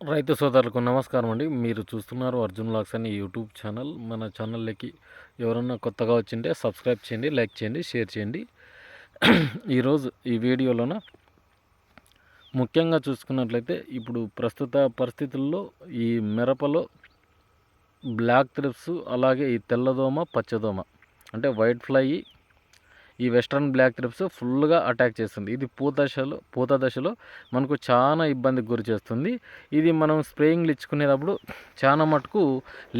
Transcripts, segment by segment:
రైతు సోదరులకు నమస్కారం అండి. మీరు చూస్తున్నారు అర్జున్ లాక్స్ అనే యూట్యూబ్ ఛానల్. మన ఛానల్లోకి ఎవరన్నా కొత్తగా వచ్చింటే సబ్స్క్రైబ్ చేయండి లైక్ చేయండి షేర్ చేయండి. ఈరోజు ఈ వీడియోలోన ముఖ్యంగా చూసుకున్నట్లయితే ఇప్పుడు ప్రస్తుత పరిస్థితుల్లో ఈ మిరపలో బ్లాక్ త్రిప్స్ అలాగే ఈ తెల్లదోమ పచ్చదోమ అంటే వైట్ ఫ్లై ఈ వెస్ట్రన్ బ్లాక్ త్రిప్స్ ఫుల్గా అటాక్ చేస్తుంది. ఇది పూత దశలో పూత దశలో మనకు చాలా ఇబ్బందికి గురి చేస్తుంది. ఇది మనం స్ప్రేయింగ్లు ఇచ్చుకునేటప్పుడు చాలా మటుకు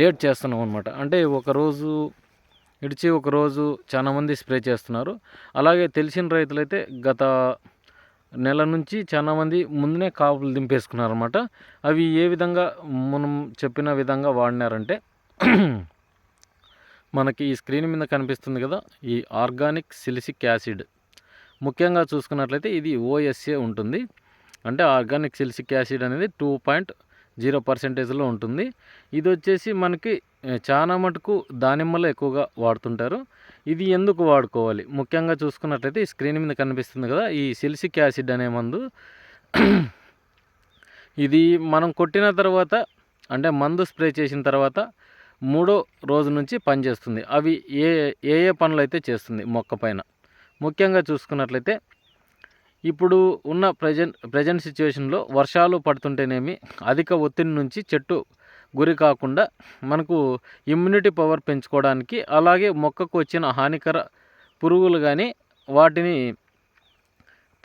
లేట్ చేస్తున్నాం అనమాట అంటే ఒకరోజు ఇడిచి ఒకరోజు చాలామంది స్ప్రే చేస్తున్నారు. అలాగే తెలిసిన రైతులైతే గత నెల నుంచి చాలామంది ముందునే కాపులు దింపేసుకున్నారు అనమాట అవి ఏ విధంగా మనం చెప్పిన విధంగా వాడినారంటే మనకి ఈ స్క్రీన్ మీద కనిపిస్తుంది కదా ఈ ఆర్గానిక్ సిలిసిక్ యాసిడ్. ముఖ్యంగా చూసుకున్నట్లయితే ఇది ఓఎస్ఏ ఉంటుంది. అంటే ఆర్గానిక్ సిలిసిక్ యాసిడ్ అనేది టూ పాయింట్ జీరో పర్సెంటేజ్లో ఉంటుంది. ఇది వచ్చేసి మనకి చాలా మటుకు దానిమ్మలో ఎక్కువగా వాడుతుంటారు. ఇది ఎందుకు వాడుకోవాలి? ముఖ్యంగా చూసుకున్నట్లయితే ఈ స్క్రీన్ మీద కనిపిస్తుంది కదా ఈ సిలిసిక్ యాసిడ్ అనే మందు. ఇది మనం కొట్టిన తర్వాత అంటే మందు స్ప్రే చేసిన తర్వాత మూడో రోజు నుంచి పనిచేస్తుంది అవి ఏ ఏ ఏ పనులు అయితే చేస్తుంది మొక్క పైన. ముఖ్యంగా చూసుకున్నట్లయితే ఇప్పుడు ఉన్న ప్రజెంట్ ప్రజెంట్ సిచ్యువేషన్లో వర్షాలు పడుతుంటేనేమి అధిక ఒత్తిడి నుంచి చెట్టు గురి కాకుండా మనకు ఇమ్యూనిటీ పవర్ పెంచుకోవడానికి అలాగే మొక్కకు వచ్చిన హానికర పురుగులు కానీ వాటిని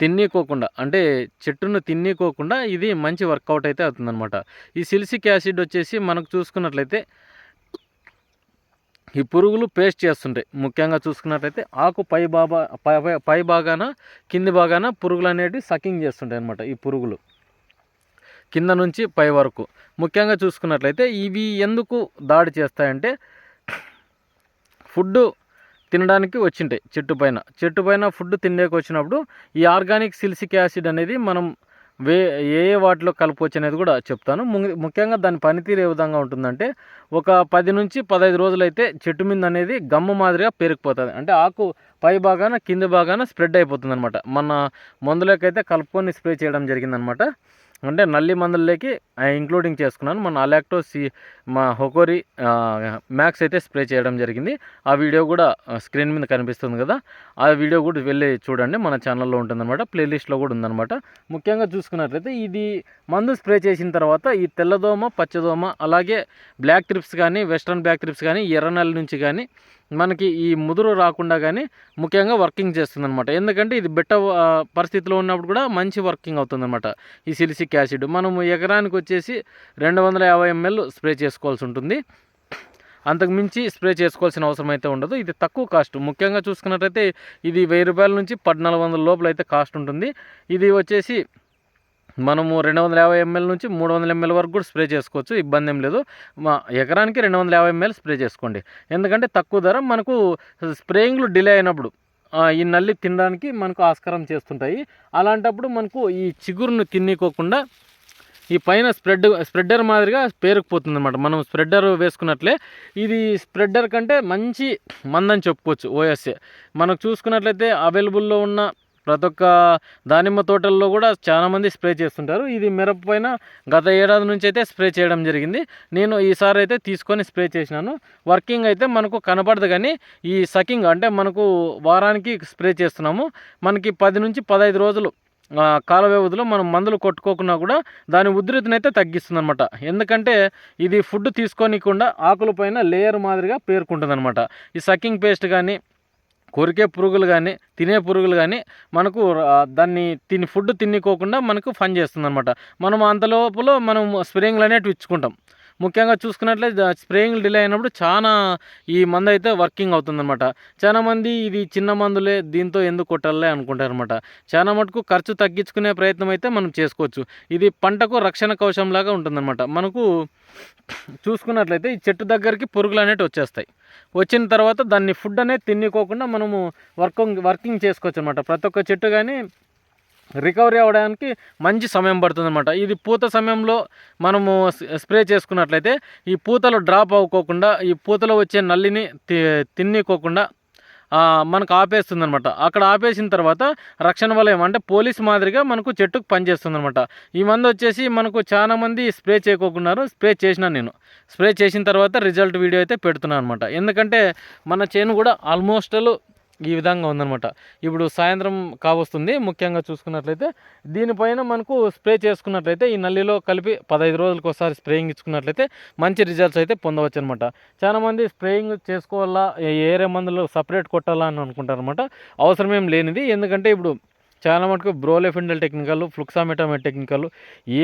తిన్నీకోకుండా అంటే చెట్టును తిన్నీకోకుండా ఇది మంచి వర్కౌట్ అయితే అవుతుందన్నమాట. ఈ సిలిసిక్ యాసిడ్ వచ్చేసి మనకు చూసుకున్నట్లయితే ఈ పురుగులు పేస్ట్ చేస్తుంటాయి. ముఖ్యంగా చూసుకున్నట్లయితే ఆకు పై బాబా పై పై భాగాన కింది భాగాన పురుగులు అనేవి సకింగ్ చేస్తుంటాయి అనమాట ఈ పురుగులు. కింద నుంచి పై వరకు. ముఖ్యంగా చూసుకున్నట్లయితే ఇవి ఎందుకు దాడి చేస్తాయంటే ఫుడ్ తినడానికి వచ్చింటాయి చెట్టు పైన. చెట్టు పైన ఫుడ్ తినేకి వచ్చినప్పుడు ఈ ఆర్గానిక్ సిల్సిక్ యాసిడ్ అనేది మనం వే ఏ ఏ వాటిలో కలపవచ్చు అనేది కూడా చెప్తాను. ముఖ్యంగా దాని పనితీరు ఏ విధంగా ఉంటుందంటే ఒక పది నుంచి పదహైదు రోజులైతే చెట్టు మీద అనేది గమ్ము మాదిరిగా పెరిగిపోతుంది అంటే ఆకు పై భాగాన కింది భాగాన స్ప్రెడ్ అయిపోతుంది అనమాట మన మందులకైతే కలుపుకొని స్ప్రే చేయడం జరిగిందనమాట అంటే నల్లి మందుల్లోకి ఇంక్లూడింగ్ చేసుకున్నాను. మన అలాక్టో సి మా హొకోరి మ్యాక్స్ అయితే స్ప్రే చేయడం జరిగింది. ఆ వీడియో కూడా స్క్రీన్ మీద కనిపిస్తుంది కదా. ఆ వీడియో కూడా వెళ్ళి చూడండి. మన ఛానల్లో ఉంటుందన్నమాట. ప్లేలిస్ట్లో కూడా ఉందన్నమాట. ముఖ్యంగా చూసుకున్నట్లయితే ఇది మందు స్ప్రే చేసిన తర్వాత ఈ తెల్లదోమ పచ్చదోమ అలాగే బ్లాక్ ట్రిప్స్ కానీ వెస్ట్రన్ బ్లాక్ ట్రిప్స్ కానీ ఎర్రనల్లి నుంచి కానీ మనకి ఈ ముదురు రాకుండా కానీ ముఖ్యంగా వర్కింగ్ చేస్తుందన్నమాట. ఎందుకంటే ఇది బెట్ట పరిస్థితిలో ఉన్నప్పుడు కూడా మంచి వర్కింగ్ అవుతుందన్నమాట. ఈ సిలిసిక్ యాసిడ్. మనము ఎకరానికి వచ్చేసి రెండు వందల యాభై ఎంఎల్ స్ప్రే చేసుకోవాల్సి ఉంటుంది. అంతకుమించి స్ప్రే చేసుకోవాల్సిన అవసరం అయితే ఉండదు. ఇది తక్కువ కాస్ట్. ముఖ్యంగా చూసుకున్నట్టయితే ఇది వెయ్యి రూపాయల నుంచి పద్నాలుగు వందల లోపల అయితే కాస్ట్ ఉంటుంది. ఇది వచ్చేసి మనము రెండు వందల యాభై ఎంఎల్ నుంచి మూడు వందల ఎంఎల్ వరకు కూడా స్ప్రే చేసుకోవచ్చు. ఇబ్బంది ఏం లేదు. మా ఎకరానికి రెండు వందల యాభై ఎంఎల్ స్ప్రే చేసుకోండి. ఎందుకంటే తక్కువ ధర మనకు స్ప్రేయింగ్లు డిలే అయినప్పుడు ఈ నల్లి తినడానికి మనకు ఆస్కారం చేస్తుంటాయి. అలాంటప్పుడు మనకు ఈ చిగురును తిన్నికోకుండా ఈ పైన స్ప్రెడ్ స్ప్రెడ్డర్ మాదిరిగా పేరుకుపోతుంది అనమాట మనం స్ప్రెడ్డర్ వేసుకున్నట్లే ఇది స్ప్రెడ్డర్ కంటే మంచి మందని చెప్పుకోవచ్చు ఓఎస్ఏ. మనకు చూసుకున్నట్లయితే అవైలబుల్లో ఉన్న ప్రతి ఒక్క దానిమ్మ తోటల్లో కూడా చాలామంది స్ప్రే చేస్తుంటారు. ఇది మిరప పైన గత ఏడాది నుంచి అయితే స్ప్రే చేయడం జరిగింది. నేను ఈసారి అయితే తీసుకొని స్ప్రే చేసినాను. వర్కింగ్ అయితే మనకు కనపడదు కానీ ఈ సకింగ్ అంటే మనకు వారానికి స్ప్రే చేస్తున్నాము. మనకి పది నుంచి పదహైదు రోజులు కాల వ్యవధిలో మనం మందులు కొట్టుకోకున్నా కూడా దాని ఉధృతినైతే తగ్గిస్తుంది అనమాట ఎందుకంటే ఇది ఫుడ్ తీసుకోనికుండా ఆకుల పైన లేయర్ మాదిరిగా పేర్కొంటుంది అనమాట ఈ సకింగ్ పేస్ట్ కానీ కొరికే పురుగులు కానీ తినే పురుగులు కానీ మనకు దాన్ని తిని ఫుడ్ తిన్నికోకుండా మనకు ఫన్ చేస్తుంది అనమాట మనం అంతలోపల మనం స్ప్రేయింగ్లు అనేవి ఇచ్చుకుంటాం. ముఖ్యంగా చూసుకున్నట్లయితే స్ప్రేయింగ్ డిలే అయినప్పుడు చాలా ఈ మందు అయితే వర్కింగ్ అవుతుందన్నమాట. చాలా మంది ఇది చిన్న మందులే దీంతో ఎందుకు కొట్టాలే అనుకుంటారనమాట చాలా మటుకు ఖర్చు తగ్గించుకునే ప్రయత్నం అయితే మనం చేసుకోవచ్చు. ఇది పంటకు రక్షణ కవచంలాగా ఉంటుందన్నమాట. మనకు చూసుకున్నట్లయితే ఈ చెట్టు దగ్గరికి పురుగులు అనేవి వచ్చేస్తాయి. వచ్చిన తర్వాత దాన్ని ఫుడ్ అనేది తిన్నుకోకుండా మనము వర్కింగ్ వర్కింగ్ చేసుకోవచ్చు అనమాట ప్రతి ఒక్క చెట్టు కానీ రికవరీ అవ్వడానికి మంచి సమయం పడుతుంది అనమాట ఇది పూత సమయంలో మనము స్ప్రే చేసుకున్నట్లయితే ఈ పూతలు డ్రాప్ అవ్వకోకుండా ఈ పూతలో వచ్చే నల్లిని తిన్నికోకుండా మనకు ఆపేస్తుంది అనమాట అక్కడ ఆపేసిన తర్వాత రక్షణ వలయం అంటే పోలీస్ మాదిరిగా మనకు చెట్టుకు పనిచేస్తుంది అనమాట ఈ మందు వచ్చేసి మనకు చాలా మంది స్ప్రే చేయకోకున్నారు. స్ప్రే చేసినా నేను. స్ప్రే చేసిన తర్వాత రిజల్ట్ వీడియో అయితే పెడుతున్నాను అనమాట ఎందుకంటే మన చేను కూడా ఆల్మోస్ట్ ఈ విధంగా ఉందనమాట ఇప్పుడు సాయంత్రం కావస్తుంది ముఖ్యంగా చూసుకున్నట్లయితే. దీనిపైన మనకు స్ప్రే చేసుకున్నట్లయితే ఈ నల్లిలో కలిపి పదహైదు రోజులకు ఒకసారి స్ప్రేయింగ్ ఇచ్చుకున్నట్లయితే మంచి రిజల్ట్స్ అయితే పొందవచ్చు అనమాట చాలామంది స్ప్రేయింగ్ చేసుకోవాలా ఏరే మందులు సపరేట్ కొట్టాలా అని అనుకుంటారు అనమాట అవసరమేం లేనిది ఎందుకంటే ఇప్పుడు చాలా మటుకు బ్రోలెఫిండల్ టెక్నికల్ ఫ్లుక్సామెటామెట్ టెక్నికల్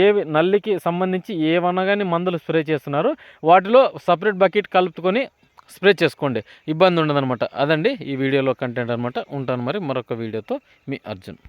ఏవి నల్లికి సంబంధించి ఏమన్నా కానీ మందులు స్ప్రే చేస్తున్నారు. వాటిలో సపరేట్ బకెట్ కలుపుకొని స్ప్రే చేసుకోండి. ఇబ్బంది ఉండదనమాట అదండి ఈ వీడియోలో కంటెంట్ అనమాట ఉంటాను మరి మరొక వీడియోతో. మీ అర్జున్.